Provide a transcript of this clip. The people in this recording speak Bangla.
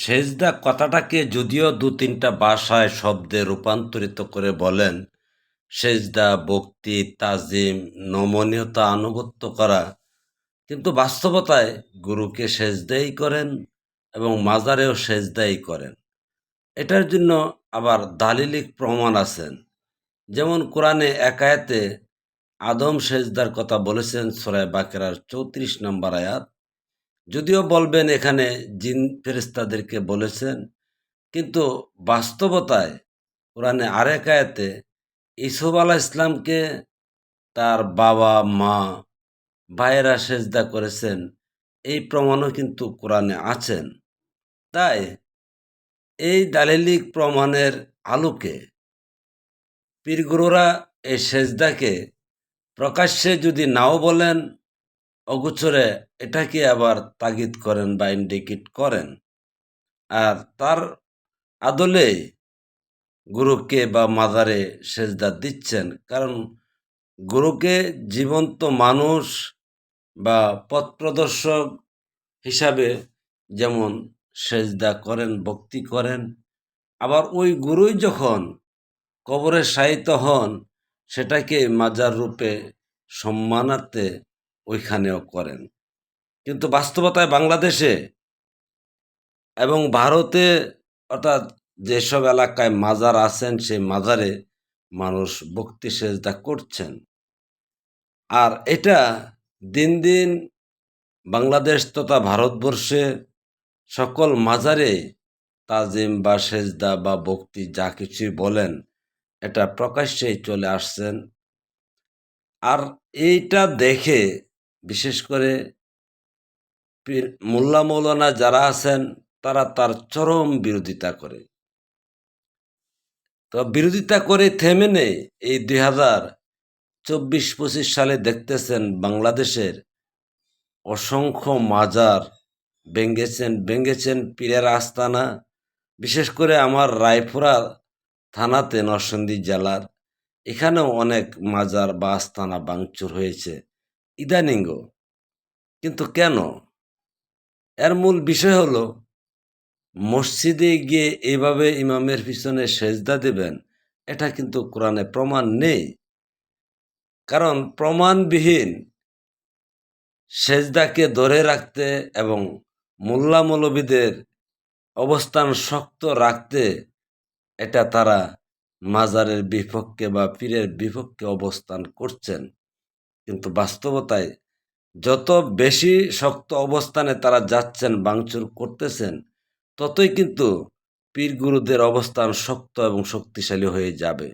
সেজদা কথাটাকে যদিও দু তিনটা ভাষায় শব্দে রূপান্তরিত করে বলেন, সেজদা ভক্তি তাজিম, নমনীয়তা আনুগত্য করা। কিন্তু বাস্তবতায় গুরুকে সেজদাই করেন এবং মাজারেও সেজদাই করেন। এটার জন্য আবার দালিলিক প্রমাণ আছেন যেমন কোরআনে একায়েতে আদম সেজদার কথা বলেছেন সোরায় বাকেরার চৌত্রিশ নম্বর আয়াত। যদিও বলবেন এখানে জিন ফেরেস্তাদেরকে বলেছেন, কিন্তু বাস্তবতায় কোরআনে আরেক আয়াতে ইসুফ আলাহ ইসলামকে তার বাবা, মা, ভাইয়েরা সেজদা করেছেন, এই প্রমাণও কিন্তু কোরআনে আছেন। তাই এই দালিলিক প্রমাণের আলোকে পীরগুরুরা এই সেজদাকে প্রকাশ্যে যদি নাও বলেন অগুচরে এটাকে আবার তাগিদ করেন বা ইন্ডিকেট করেন। আর তার আদলে গুরুকে বা মাজারে সেজদা দিচ্ছেন। কারণ গুরুকে জীবন্ত মানুষ বা পথ প্রদর্শক হিসাবে যেমন সেজদা করেন, ভক্তি করেন, আবার ওই গুরুই যখন কবরে শায়িত হন, সেটাকে মাজার রূপে সম্মানার্থে ওইখানেও করেন। কিন্তু বাস্তবতায় বাংলাদেশে এবং ভারতে অর্থাৎ যেসব এলাকায় মাজার আছেন, সেই মাজারে মানুষ ভক্তি সেজদা করছেন। আর এটা দিন দিন বাংলাদেশ তথা ভারতবর্ষে সকল মাজারে তাজিম বা সেজদা বা ভক্তি যা কিছুই বলেন, এটা প্রকাশ্যেই চলে আসছেন। আর এইটা দেখে বিশেষ করে মোল্লা মৌলানা যারা আছেন, তারা তার চরম বিরোধিতা করে। তো বিরোধিতা করে থেমে নেই এই দুই হাজার চব্বিশ পঁচিশ সালে দেখতেছেন বাংলাদেশের অসংখ্য মাজার ভেঙ্গেছেন ভেঙ্গেছেন পীরের আস্তানা। বিশেষ করে আমার রায়পুরা থানাতে নরসিংদী জেলার, এখানেও অনেক মাজার বা আস্তানা ভাঙচুর হয়েছে। ইদানিঙ্গ কিন্তু কেন? এর মূল বিষয় হলো, মসজিদে গিয়ে এইভাবে ইমামের পিছনে সেজদা দেবেন, এটা কিন্তু কোরআনে প্রমাণ নেই। কারণ প্রমাণবিহীন সেজদাকে ধরে রাখতে এবং মোল্লা মৌলবীদের অবস্থান শক্ত রাখতে এটা তারা মাজারের বিপক্ষে বা পীরের বিপক্ষে অবস্থান করছেন। কিন্তু বাস্তবতায় যত বেশি শক্ত অবস্থানে তারা যাচ্ছেন বাংচুর করতেছেন, ততই কিন্তু পীর গুরুদের অবস্থান শক্ত এবং শক্তিশালী হয়ে যাবে।